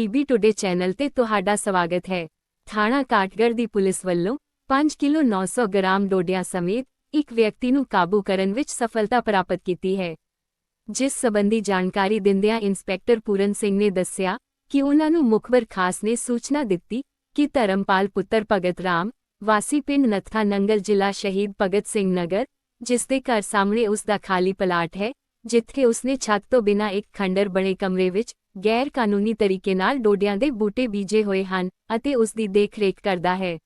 PB today channel ਤੇ ਤੁਹਾਡਾ ਸਵਾਗਤ ਹੈ। ਥਾਣਾ ਕਾਟਗੜ੍ਹ ਦੀ ਪੁਲਿਸ ਵੱਲੋਂ 5 ਕਿਲੋ 900 ਗ੍ਰਾਮ ਡੋਡਿਆਂ ਸਮੇਤ ਇੱਕ ਵਿਅਕਤੀ ਨੂੰ ਕਾਬੂ ਕਰਨ ਵਿੱਚ ਸਫਲਤਾ ਪ੍ਰਾਪਤ ਕੀਤੀ ਹੈ। ਜਿਸ ਸਬੰਧੀ ਜਾਣਕਾਰੀ ਦਿੰਦਿਆਂ ਇੰਸਪੈਕਟਰ ਪੂਰਨ ਸਿੰਘ ਨੇ ਦੱਸਿਆ ਕਿ ਉਹਨਾਂ ਨੂੰ ਮੁਖਬਰ ਖਾਸ ਨੇ ਸੂਚਨਾ ਦਿੱਤੀ ਕਿ ਧਰਮਪਾਲ ਪੁੱਤਰ ਭਗਤ ਰਾਮ, ਵਾਸੀ ਪਿੰਡ ਨੱਥਾ ਨੰਗਲ ਜ਼ਿਲ੍ਹਾ ਸ਼ਹੀਦ ਭਗਤ ਸਿੰਘ ਨਗਰ, ਜਿਸ ਦੇ ਘਰ ਸਾਹਮਣੇ ਉਸ ਦਾ ਖਾਲੀ ਪਲਾਟ ਹੈ, ਜਿੱਥੇ ਉਸਨੇ ਛੱਤ ਤੋਂ ਬਿਨਾਂ ਇੱਕ ਖੰਡਰ ਬਣੇ ਕਮਰੇ ਵਿੱਚ ਗੈਰ ਕਾਨੂੰਨੀ ਤਰੀਕੇ ਨਾਲ ਡੋਡਿਆਂ ਦੇ ਬੂਟੇ ਬੀਜੇ ਹੋਏ ਹਨ ਅਤੇ ਉਸ ਦੀ ਦੇਖ-ਰੇਖ ਕਰਦਾ ਹੈ।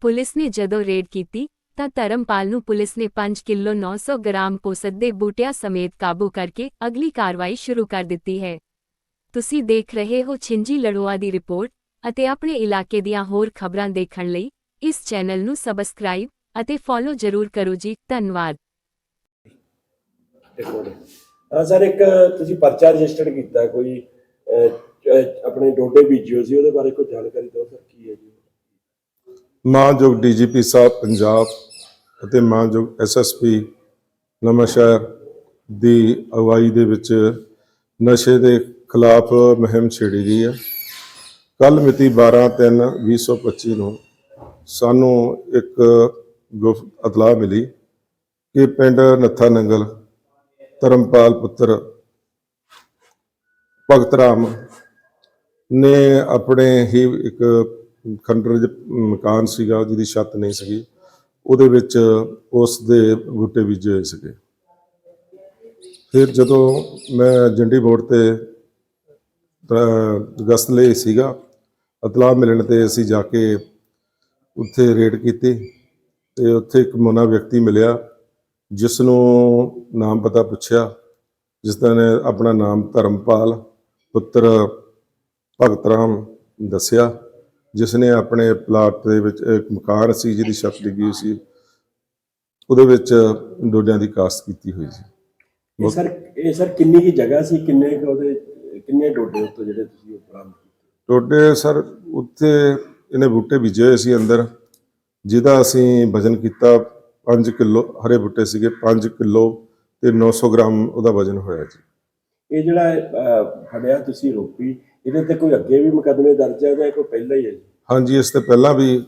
ਪੁਲਿਸ ਨੇ ਜਦੋਂ ਰੇਡ ਕੀਤੀ, ਤਾਂ ਧਰਮਪਾਲ ਨੂੰ ਪੁਲਿਸ ਨੇ 5 ਕਿਲੋ 900 ਗ੍ਰਾਮ ਕੋਸਤ ਦੇ ਬੂਟਿਆਂ ਸਮੇਤ ਕਾਬੂ ਕਰਕੇ ਅਗਲੀ ਕਾਰਵਾਈ ਸ਼ੁਰੂ ਕਰ ਦਿੱਤੀ ਹੈ। ਤੁਸੀਂ ਦੇਖ ਰਹੇ ਹੋ ਛਿੰਜੀ ਲੜੋਆ ਦੀ ਰਿਪੋਰਟ ਅਤੇ ਆਪਣੇ ਇਲਾਕੇ ਦੀਆਂ ਹੋਰ ਖਬਰਾਂ ਦੇਖਣ ਲਈ ਇਸ ਚੈਨਲ ਨੂੰ ਸਬਸਕ੍ਰਾਈਬ ਅਤੇ ਫੋਲੋ ਜ਼ਰੂਰ ਕਰੋ ਜੀ। ਧੰਨਵਾਦ। ਸਰ, ਇੱਕ ਤੁਸੀਂ ਪਰਚਾ ਰਜਿਸਟਰ ਕੀਤਾ ਕੋਈ ਆਪਣੇ ਡੋਡੇ ਬੀਜਿਓ ਸੀ ਉਹਦੇ ਬਾਰੇ ਕੋਈ ਜਾਣਕਾਰੀ ਦਿਓ ਸਰ, ਕੀ ਹੈ ਜੀ? ਮਾਨਯੋਗ ਡੀਜੀਪੀ ਸਾਹਿਬ ਪੰਜਾਬ ਅਤੇ ਮਾਨਯੋਗ ਐਸਐਸਪੀ ਨਵਾਂਸ਼ਹਿਰ ਦੀ ਅਗਵਾਈ ਦੇ ਵਿੱਚ ਨਸ਼ੇ ਦੇ ਖਿਲਾਫ ਮੁਹਿੰਮ ਛੇੜੀ ਗਈ ਹੈ। ਕੱਲ ਮਿਤੀ 12/3/2025 ਨੂੰ ਸਾਨੂੰ ਇੱਕ ਗੁਪਤ ਇਤਲਾਹ ਮਿਲੀ ਕਿ ਪਿੰਡ ਨੱਥਾ ਨੰਗਲ ਧਰਮਪਾਲ ਪੁੱਤਰ ਭਗਤ ਰਾਮ ਨੇ ਆਪਣੇ ਹੀ ਇੱਕ ਖੰਡਰ ਮਕਾਨ ਸੀਗਾ ਜਿਹਦੀ ਛੱਤ ਨਹੀਂ ਸੀਗੀ। ਉਹਦੇ ਵਿੱਚ ਉਸ ਦੇ ਬੂਟੇ ਬੀਜੇ ਹੋਏ ਸੀਗੇ। ਫਿਰ ਜਦੋਂ ਮੈਂ ਜੰਡੀ ਬੋਰਡ ਤੇ ਅਹ, ਲਈ ਸੀਗਾ ਇਤਲਾਹ ਮਿਲਣ ਤੇ ਅਸੀਂ ਜਾ ਕੇ ਉੱਥੇ ਰੇਡ ਕੀਤੀ ਤੇ ਉੱਥੇ ਇੱਕ ਮੋਨਾ ਵਿਅਕਤੀ ਮਿਲਿਆ। ਜਿਸ ਨੂੰ ਨਾਮ ਪਤਾ ਪੁੱਛਿਆ ਜਿਸ ਦਾ ਨੇ ਆਪਣਾ ਨਾਮ ਧਰਮਪਾਲ ਪੁੱਤਰ ਭਗਤ ਰਾਮ ਦੱਸਿਆ ਜਿਸ ਨੇ ਆਪਣੇ ਪਲਾਟ ਦੇ ਵਿੱਚ ਇੱਕ ਮਕਾਨ ਸੀ ਜਿਹਦੀ ਛੱਤ ਡਿੱਗੀ ਸੀ ਉਹਦੇ ਵਿੱਚ ਡੋਡਿਆਂ ਦੀ ਕਾਸ਼ਤ ਕੀਤੀ ਹੋਈ ਸੀ। ਇਹ ਸਰ ਇਹ ਸਰ ਕਿੰਨੀ ਕੀ ਜਗ੍ਹਾ ਸੀ ਕਿੰਨੇ ਕੁ ਉਹਦੇ ਕਿੰਨੇ ਡੋਡੇ ਉੱਤੇ ਜਿਹੜੇ ਤੁਸੀਂ ਕੀਤੇ? ਟੋਡੇ ਸਰ ਉੱਥੇ ਇਹਨੇ ਬੂਟੇ ਬੀਜੇ ਹੋਏ ਸੀ ਅੰਦਰ ਜਿਹਦਾ ਅਸੀਂ ਵਜਨ ਕੀਤਾ 5 ਕਿਲੋ ਹਰੇ ਬੂਟੇ ਸੀਗੇ 5 ਕਿਲੋ ਤੇ 900 ਗ੍ਰਾਮ ਉਹਦਾ ਵਜਨ ਹੋਇਆ ਜੀ। ਇਹ ਜਿਹੜਾ ਅਹ, ਫੜਿਆ ਤੁਸੀਂ ਰੋਪੀ ਇਹਦੇ ਤੇ ਕੋਈ ਅੱਗੇ ਵੀ ਮੁਕੱਦਮੇ ਦਰਜ ਹੈ ਜਾਂ ਕੋਈ ਪਹਿਲਾਂ ਹੀ ਹੈ ਜੀ? ਹਾਂਜੀ ਇਸ ਤੋਂ ਪਹਿਲਾਂ ਵੀ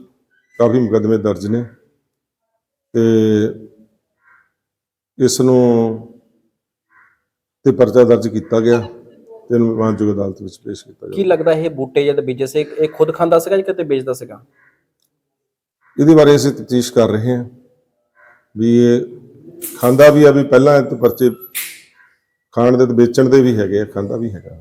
ਕਾਫੀ ਮੁਕੱਦਮੇ ਦਰਜ ਨੇ ਤੇ ਇਸ ਨੂੰ ਤੇ ਪਰਚਾ ਦਰਜ ਕੀਤਾ ਗਿਆ ਤੇ ਇਹਨੂੰ ਮਾਨਯੋਗ ਅਦਾਲਤ ਵਿੱਚ ਪੇਸ਼ ਕੀਤਾ ਕੀ ਗਿਆ ਲੱਗਦਾ ਇਹ ਬੂਟੇ ਜਦ ਬੀਜੇ ਸੀ ਇਹ ਖੁਦ ਖਾਂਦਾ ਸੀਗਾ ਜਾਂ ਕਿਤੇ ਵੇਚਦਾ ਸੀਗਾ? ਇਹਦੇ ਬਾਰੇ ਅਸੀਂ ਤਫਤੀਸ਼ ਕਰ ਰਹੇ ਹਾਂ। ਵੀ ਇਹ ਖਾਂਦਾ ਵੀ ਆ ਵੀ ਪਹਿਲਾਂ ਇਹ ਪਰਚੇ ਖਾਣ ਦੇ ਤੇ ਵੇਚਣ ਦੇ ਵੀ ਹੈਗੇ ਆ, ਖਾਂਦਾ ਵੀ ਹੈਗਾ।